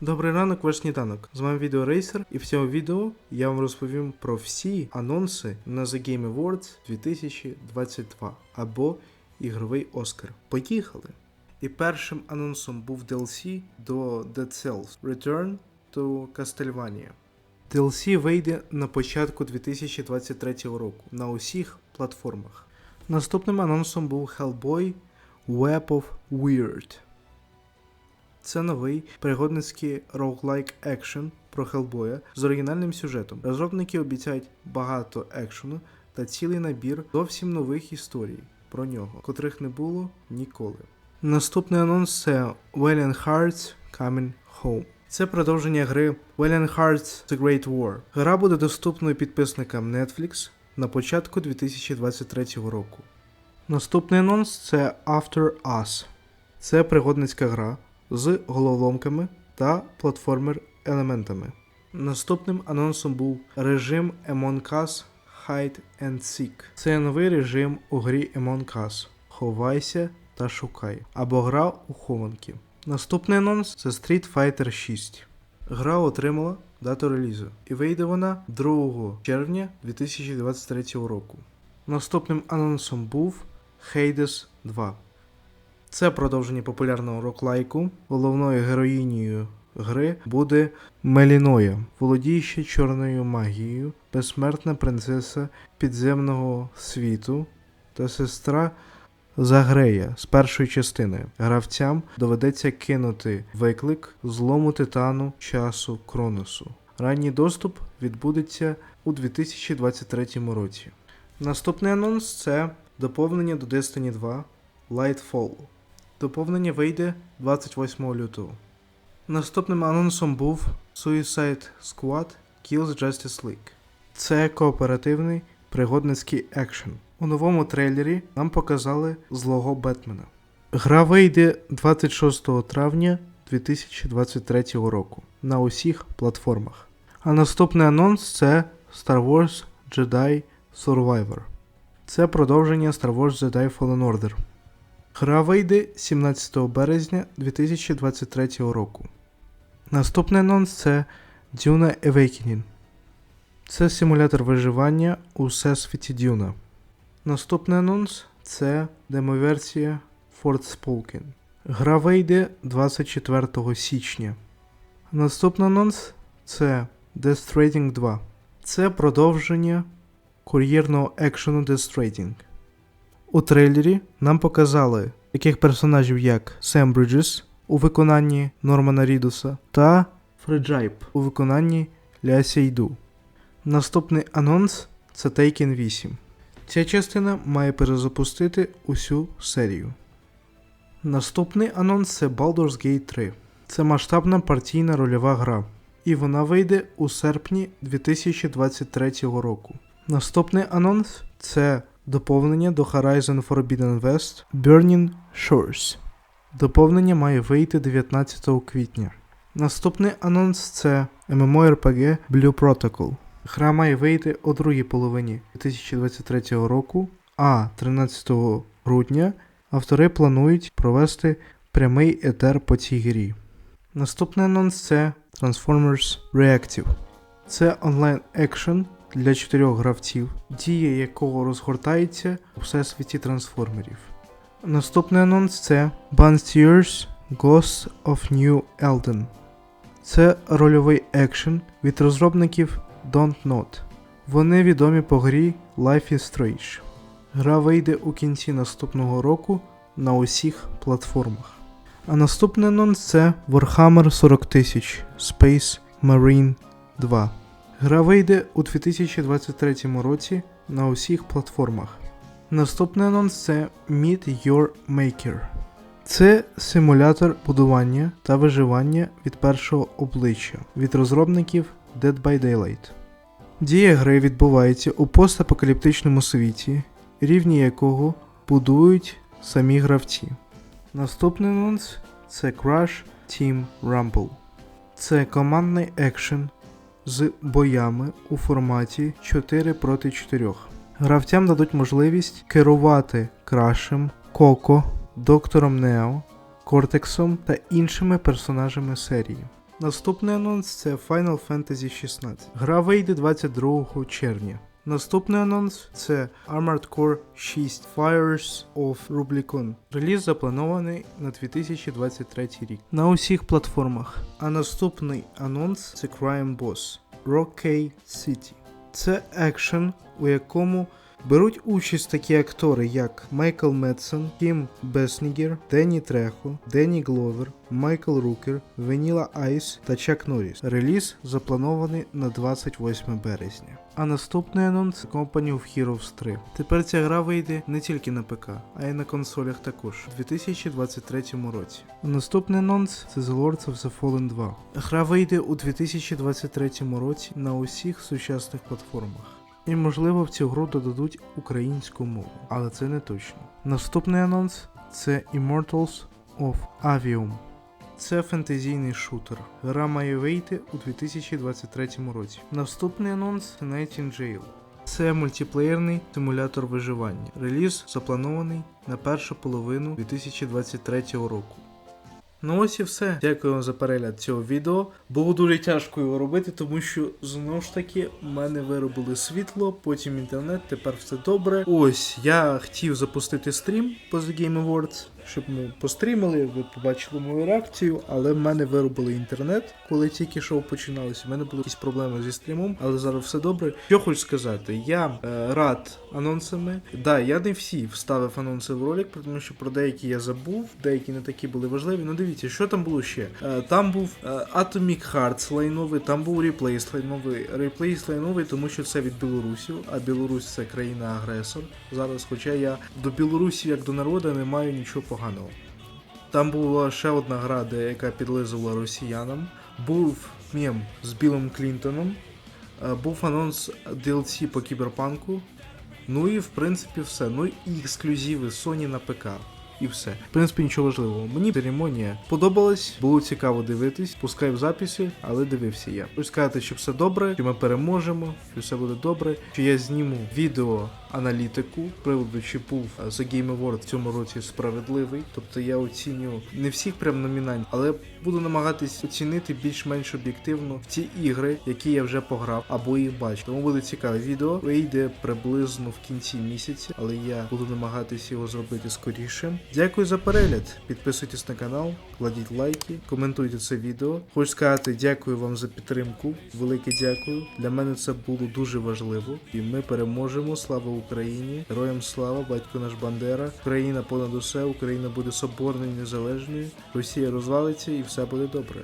Добрий ранок, ваш сніданок. З вами відео Рейсер, і в цьому відео я вам розповім про всі анонси на The Game Awards 2022 або ігровий Оскар. Поїхали! І першим анонсом був DLC до Dead Cells Return to Castlevania. DLC вийде на початку 2023 року на усіх платформах. Наступним анонсом був Hellboy Web of Weird. Це новий пригодницький роуглайк екшен про Хелбоя з оригінальним сюжетом. Розробники обіцяють багато екшену та цілий набір зовсім нових історій про нього, котрих не було ніколи. Наступний анонс це Valiant Hearts Coming Home. Це продовження гри Valiant Hearts The Great War. Гра буде доступною підписникам Netflix на початку 2023 року. Наступний анонс це After Us. Це пригодницька гра з головоломками та платформер елементами. Наступним анонсом був режим Among Us Hide and Seek. Це новий режим у грі Among Us. Ховайся та шукай. Або гра у хованки. Наступний анонс це Street Fighter 6. Гра отримала дату релізу і вийде вона 2 червня 2023 року. Наступним анонсом був Hades 2. Це продовження популярного роклайку. Головною героїнею гри буде Меліноя, володіюча чорною магією, безсмертна принцеса підземного світу та сестра Загрея з першої частини. Гравцям доведеться кинути виклик злому титану часу Кроносу. Ранній доступ відбудеться у 2023 році. Наступний анонс це доповнення до Destiny 2 Lightfall. Доповнення вийде 28 лютого. Наступним анонсом був Suicide Squad Kills Justice League. Це кооперативний пригодницький екшен. У новому трейлері нам показали злого Бетмена. Гра вийде 26 травня 2023 року на усіх платформах. А наступний анонс це Star Wars Jedi Survivor. Це продовження Star Wars Jedi Fallen Order. Гра вийде 17 березня 2023 року. Наступний анонс це Duna Awakening. Це симулятор виживання у всесвіті Дюна. Наступний анонс це демоверсія Forspoken. Гра вийде 24 січня. Наступний анонс це Death Stranding 2. Це продовження кур'єрного екшену Death Stranding. У трейлері нам показали таких персонажів, як Сем Бриджес у виконанні Нормана Рідуса та Фреджайп у виконанні Ля Сейду. Наступний анонс це Taken 8. Ця частина має перезапустити усю серію. Наступний анонс це Baldur's Gate 3. Це масштабна партійна рольова гра. І вона вийде у серпні 2023 року. Наступний анонс це доповнення до Horizon Forbidden West Burning Shores. Доповнення має вийти 19 квітня. Наступний анонс це MMORPG Blue Protocol. Гра має вийти у другій половині 2023 року, а 13 грудня автори планують провести прямий етер по цій грі. Наступний анонс це Transformers Reactive. Це онлайн екшен для чотирьох гравців, дія якого розгортається у всесвіті трансформерів. Наступний анонс це Bunsteers Ghosts of New Elden. Це рольовий екшен від розробників Don't Not. Вони відомі по грі Life is Strange. Гра вийде у кінці наступного року на усіх платформах. А наступний анонс це Warhammer 40 000 Space Marine 2. Гра вийде у 2023 році на усіх платформах. Наступний анонс це Meet Your Maker. Це симулятор будування та виживання від першого обличчя від розробників Dead by Daylight. Дія гри відбувається у постапокаліптичному світі, рівні якого будують самі гравці. Наступний анонс це Crash Team Rumble. Це командний екшен з боями у форматі 4 проти 4. Гравцям дадуть можливість керувати крашем, Коко, Доктором Нео, Кортексом та іншими персонажами серії. Наступний анонс це Final Fantasy 16. Гра вийде 22 червня. Наступний анонс це Armored Core 6 Fires of Rubicon. Реліз запланований на 2023 рік на усіх платформах. А наступний анонс це Crime Boss Rockay City. Це екшен, у якому беруть участь такі актори, як Майкл Медсон, Кім Беснігер, Денні Трехо, Денні Гловер, Майкл Рукер, Веніла Айс та Чак Норріс. Реліз запланований на 28 березня. А наступний анонс Company of Heroes 3. Тепер ця гра вийде не тільки на ПК, а й на консолях також у 2023 році. А наступний анонс це The Lords of the Fallen 2. Гра вийде у 2023 році на усіх сучасних платформах. І можливо в цю гру додадуть українську мову, але це не точно. Наступний анонс це Immortals of Avium. Це фентезійний шутер. Гра має вийти у 2023 році. Наступний анонс Nightingale. Це мультиплеєрний симулятор виживання. Реліз запланований на першу половину 2023 року. Ну ось і все. Дякую вам за перегляд цього відео. Було дуже тяжко його робити, тому що знову ж таки в мене виробили світло, потім інтернет, тепер все добре. Ось я хотів запустити стрім по The Game Awards, щоб ми пострімили, ви побачили мою реакцію, але в мене виробили інтернет, коли тільки шоу починалося. У мене були якісь проблеми зі стрімом, але зараз все добре. Що хочу сказати, я е, рад анонсами. Да, я не всі вставив анонси в ролик, тому що про деякі я забув, деякі не такі були важливі. Ну дивіться, що там було ще. Е, там був е, Atomic Hearts лайновий, там був Replace лайновий. Replace лайновий, тому що це від білорусів, а Білорусь це країна-агресор. Зараз, хоча я до Білорусі як до народу не маю нічого поганого. Там була ще одна гра, де яка підлизувала росіянам. Був мем з Білим Клінтоном. Е, Був анонс DLC по кіберпанку. Ну і в принципі все. Ну і ексклюзиви Sony на ПК. І все. В принципі, нічого важливого. Мені церемонія подобалась, було цікаво дивитись, пускай в записі, але дивився я. Хочу сказати, що все добре, що ми переможемо, що все буде добре. Що я зніму відео аналітику приводу, чи був е, The Game Award в цьому році справедливий. Тобто я оціню не всіх прям номінантів, але буду намагатись оцінити більш-менш об'єктивно ті ігри, які я вже пограв або їх бачу. Тому буде цікаве відео. Вийде приблизно в кінці місяця, але я буду намагатись його зробити скоріше. Дякую за перегляд. Підписуйтесь на канал, кладіть лайки, коментуйте це відео. Хочу сказати дякую вам за підтримку. Велике дякую. Для мене це було дуже важливо. І ми переможемо. Слава Україні! Героям слава, батько наш Бандера. Україна понад усе, Україна буде соборною і незалежною. Росія розвалиться і все буде добре.